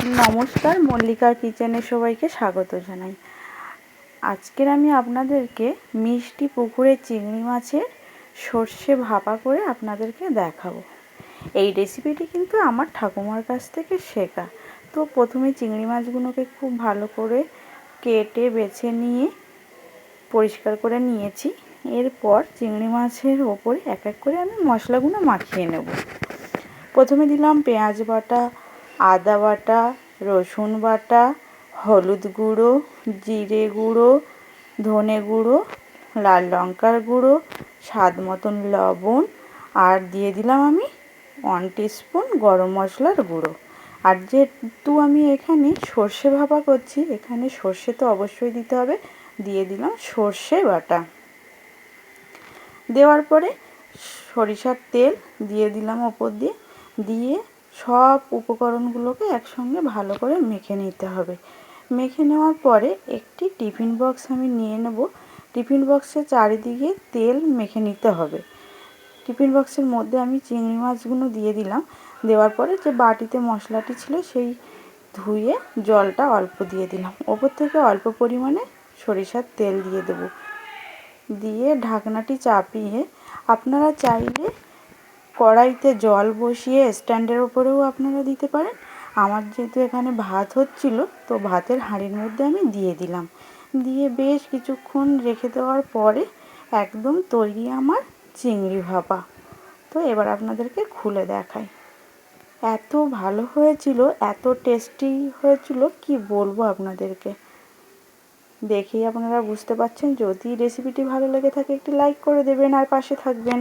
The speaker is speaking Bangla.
নমস্কার মল্লিকার কিচেনে সবাইকে স্বাগত জানাই। আজকের আমি আপনাদেরকে মিষ্টি পুকুরে চিংড়ি মাছের সর্ষে ভাপা করে আপনাদেরকে দেখাবো। এই রেসিপিটি কিন্তু আমার ঠাকুমার কাছ থেকে শেখা। তো প্রথমে চিংড়ি মাছগুলোকে খুব ভালো করে কেটে, বেছে নিয়ে পরিষ্কার করে নিয়েছি। এরপর চিংড়ি মাছের ওপরে এক এক করে আমি মশলাগুলো মাখিয়ে নেব। প্রথমে দিলাম পেঁয়াজ বাটা আদা বাটা, রসুন বাটা, হলুদ গুঁড়ো, জিরে গুঁড়ো, ধনে গুঁড়ো, লাল লঙ্কার গুঁড়ো, স্বাদ মতন লবণ, আর দিয়ে দিলাম আমি ওয়ান টিস্পুন গরম মশলার গুঁড়ো। আর যেহেতু আমি এখানে সর্ষে ভাপা করছি, এখানে সর্ষে তো অবশ্যই দিতে হবে, দিয়ে দিলাম সর্ষে বাটা। দেওয়ার পরে সরিষার তেল দিয়ে দিলাম ওপর দিয়ে দিয়ে সব উপকরণগুলোকে একসঙ্গে ভালো করে মেখে নিতে হবে। মেখে নেওয়ার পরে একটি টিফিন বক্স আমি নিয়ে নেব। টিফিন বক্সের চারিদিকে তেল মেখে নিতে হবে। টিফিন বক্সের মধ্যে আমি চিংড়ি মাছগুলো দিয়ে দিলাম। দেওয়ার পরে যে বাটিতে মশলাটি ছিল সেই ধুয়ে জলটা অল্প দিয়ে দিলাম। ওপর থেকে অল্প পরিমাণে সরিষার তেল দিয়ে দেবো। দিয়ে ঢাকনাটি চাপিয়ে আপনারা চাইলে কড়াইতে জল বসিয়ে স্ট্যান্ডের ওপরেও আপনারা দিতে পারেন। আমার যেহেতু এখানে ভাত হচ্ছিল, তো ভাতের হাঁড়ির মধ্যে আমি দিয়ে দিলাম। দিয়ে বেশ কিছুক্ষণ রেখে দেওয়ার পরে একদম তৈরি আমার চিংড়ি ভাপা। তো এবার আপনাদেরকে খুলে দেখাই। এত ভালো হয়েছিল, এত টেস্টি হয়েছিল, কি বলব আপনাদেরকে? দেখেই আপনারা বুঝতে পারছেন, যদি রেসিপিটি ভালো লেগে থাকে একটি লাইক করে দেবেন আর পাশে থাকবেন।